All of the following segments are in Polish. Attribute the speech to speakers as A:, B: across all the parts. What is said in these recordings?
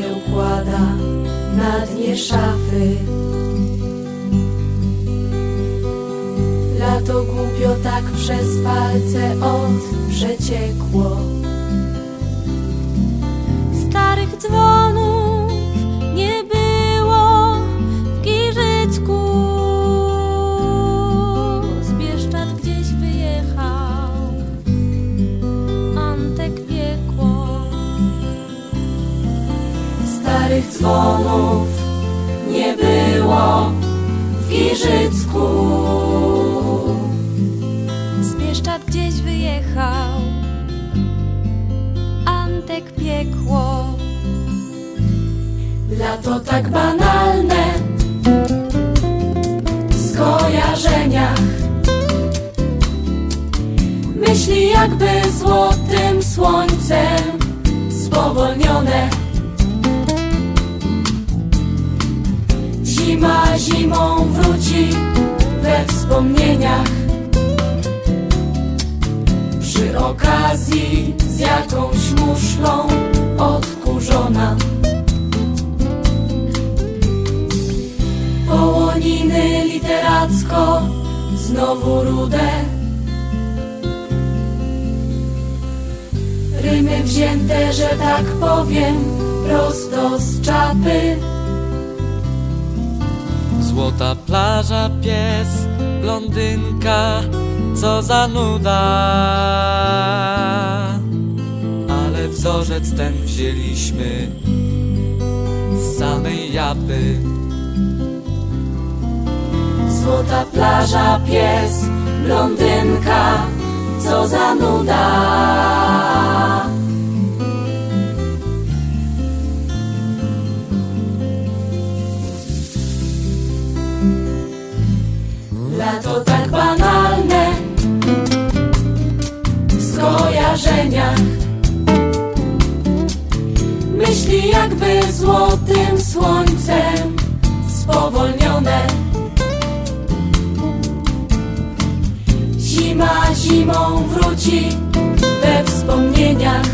A: się układa na dnie szafy. Lato głupio tak przez palce od przeciekło.
B: Starych dzwonów
A: Starych dzwonów nie było w Giżycku.
B: Zbieszczat gdzieś wyjechał, Antek piekło.
A: Lato tak banalne w skojarzeniach. Myśli jakby złotym słońcem spowolnione. Zima zimą wróci we wspomnieniach. Przy okazji z jakąś muszlą odkurzona. Połoniny literacko znowu rude Rymy wzięte, że tak powiem, prosto z czapy
C: Złota plaża, pies, blondynka, co za nuda. Ale wzorzec ten wzięliśmy z samej japy.
A: Złota plaża, pies, blondynka, co za nuda skojarzeniach Myśli jakby złotym słońcem spowolnione. Zima zimą wróci we wspomnieniach.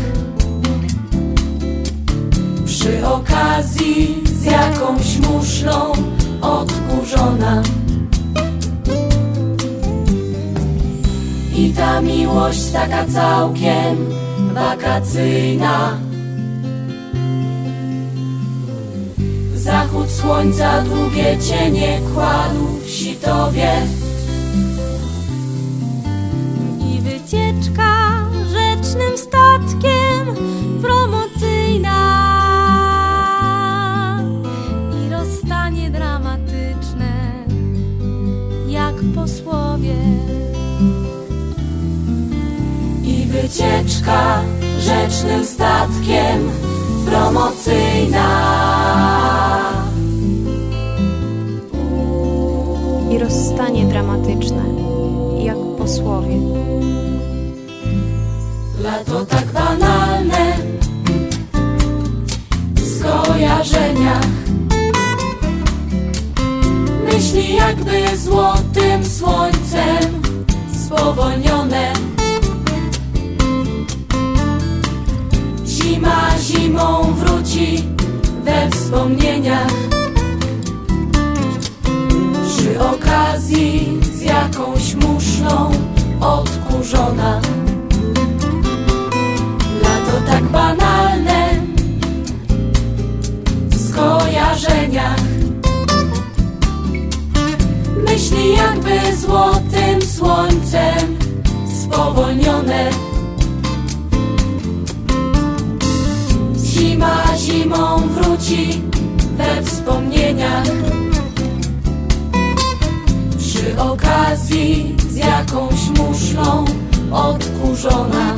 A: Przy okazji z jakąś muszlą odkurzona I ta miłość taka całkiem wakacyjna. Zachód słońca długie cienie kładł w sitowie
B: I wycieczka rzecznym statkiem promocyjna. i rozstanie dramatyczne, jak posłowie.
A: Lato tak banalne w skojarzeniach. Myśli jakby złotym słońcem spowolnione. Wspomnieniach. Przy okazji z jakąś muszlą odkurzona. Lato tak banalne w skojarzeniach. Myśli jakby złotym słońcem z jakąś muszlą odkurzona.